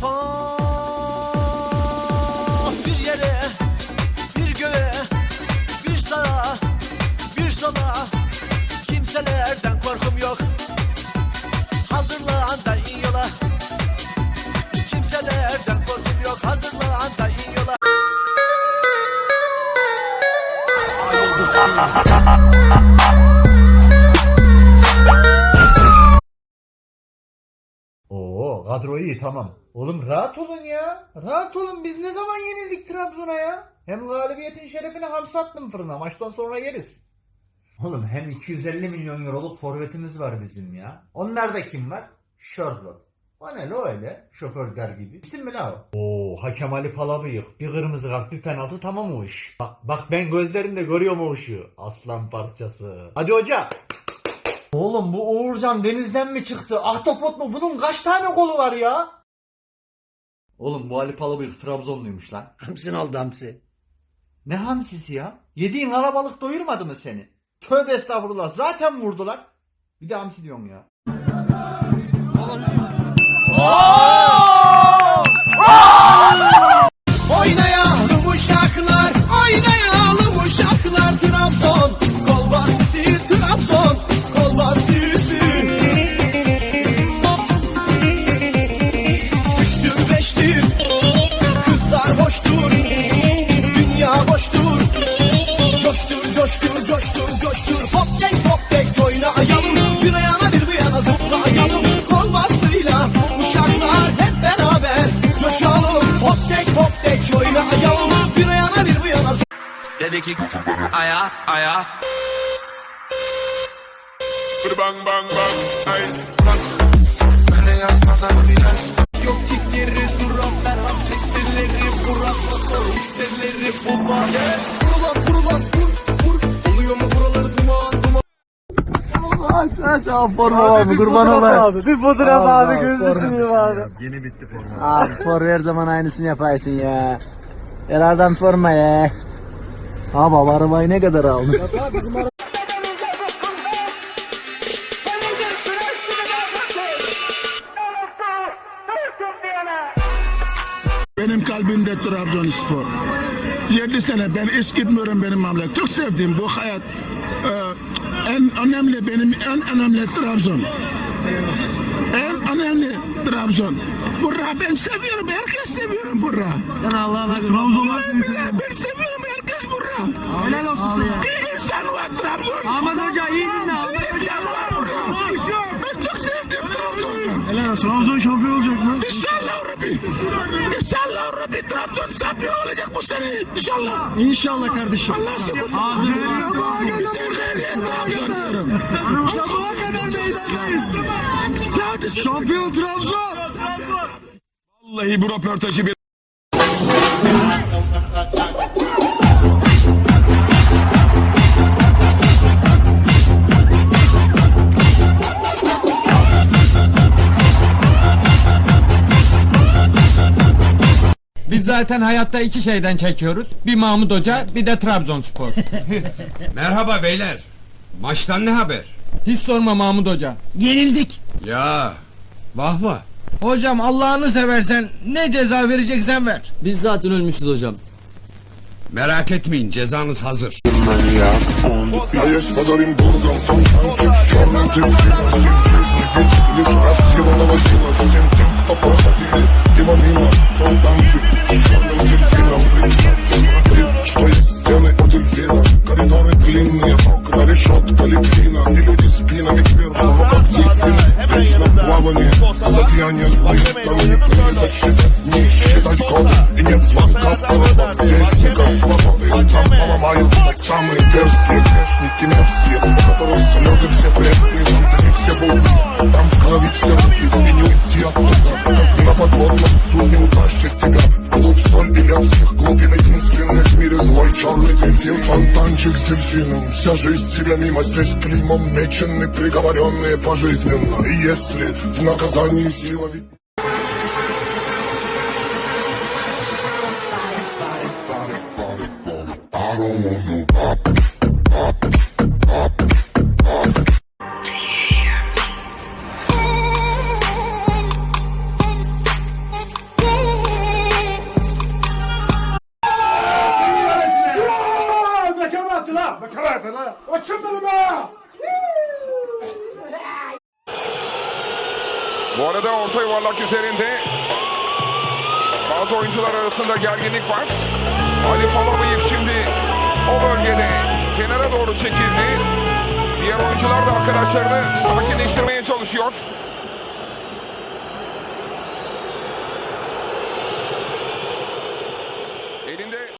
tarafa Bir yere Bir göğe Bir sağa Bir sola Kimselerden korkum yok. Hazırlan da in yola. Kimselerden korkum yok. Hazırlan da in yola. Oo kadro iyi tamam. Oğlum rahat olun ya. Rahat olun biz ne zaman yenildik Trabzon'a ya? Hem galibiyetin şerefine hamsi attım fırına maçtan sonra yeriz. Oğlum hem 250 milyon euroluk forvetimiz var bizim ya. Onlarda kim var? Sherlock. O ne lo öyle? Şoförler gibi. İsim mi la o? Oo hakem Ali Palabıyık. Bir kırmızı kart bir penaltı tamam o iş. Bak, bak ben gözlerimde görüyorum o işi. Aslan parçası. Hadi hoca. Oğlum bu Uğurcan denizden mi çıktı? Ahtapot mu? Bunun kaç tane kolu var ya? Oğlum bu Ali Palabıyık Trabzonluymuş lan. Hamsin oldu hamsi. Ne hamsisi ya? Yediğin alabalık doyurmadı mı seni? Tövbe estağfurullah zaten vurdular. Bir de hamsi diyorum ya. Oynayalım boştur, dünya boştur. Coştur, coştur, coştur, coştur. Hop denk, hop denk oynayalım. Bir ayağına bir bu yana zıplayalım. Kol bastıyla uşaklar hep beraber Coşalım. Hop denk, hop denk oynayalım. Bir ayağına bir bu yana Dedi ki aya aya. Bang bang bang. Ay. Yok kitleri duran Ferhat listeleri Kurat Masor hisseleri bu var Vurulan vurulan vur vur Oluyor mu buraları duman duman Aç aç forma var mı kurban olayım. Abi, bir fotoğraf abi gözünü seveyim abi. Yeni bitti forma. Abi forma her zaman aynısını yaparsın ya. Her adam forma ya. Ha baba arabayı ne kadar aldın? Benim kalbimde Trabzonspor. 7 sene ben hiç gitmiyorum benim memleket. Çok sevdiğim bu hayat. Ee, en önemli benim en önemli Trabzon. En önemli Trabzon. Burra ben seviyorum. Herkes seviyorum Burra. Trabzonlar Ben seviyorum. Herkes Burra. Helal olsun Bir insan var Trabzon. Ahmet Hoca iyi dinle. Bir insan var Burra. Ben çok sevdim Trabzon'u. Helal olsun. Trabzon şampiyon olacak mı? İnşallah Rabbi Trabzon şampiyon olacak bu sene. İnşallah. İnşallah kardeşim. Allah. Bize her Trabzon diyorum. Sabaha kadar meydandayız. Şampiyon Trabzon. Vallahi bu röportajı bir zaten hayatta iki şeyden çekiyoruz. Bir Mahmut Hoca, bir de Trabzonspor. Merhaba beyler. Maçtan ne haber? Hiç sorma Mahmut Hoca. Yenildik. Ya, vah vah. Hocam Allah'ını seversen ne ceza vereceksen ver. Biz zaten ölmüşüz hocam. Merak etmeyin cezanız hazır. Злодеяния злые Там никто не не считать коды И нет звонка в коробок Вестников свободы Там поломаются самые дерзкие грешники мерзкие У которых слезы все пресные Там все будут Там в крови все руки И не уйти оттуда. Как на подводном судне утащит тебя Вглубь соль и Единственный злой черный дельфин Фонтанчик с дельфином Вся жизнь тебя мимо Здесь клеймом мечены Приговоренные пожизненно И если в наказании сила ведь la. Bakalım la. Açın beni be. Bu arada orta yuvarlak üzerinde bazı oyuncular arasında gerginlik var. Ali Palabıyık şimdi o bölgede kenara doğru çekildi. Diğer oyuncular da arkadaşlarını sakinleştirmeye çalışıyor.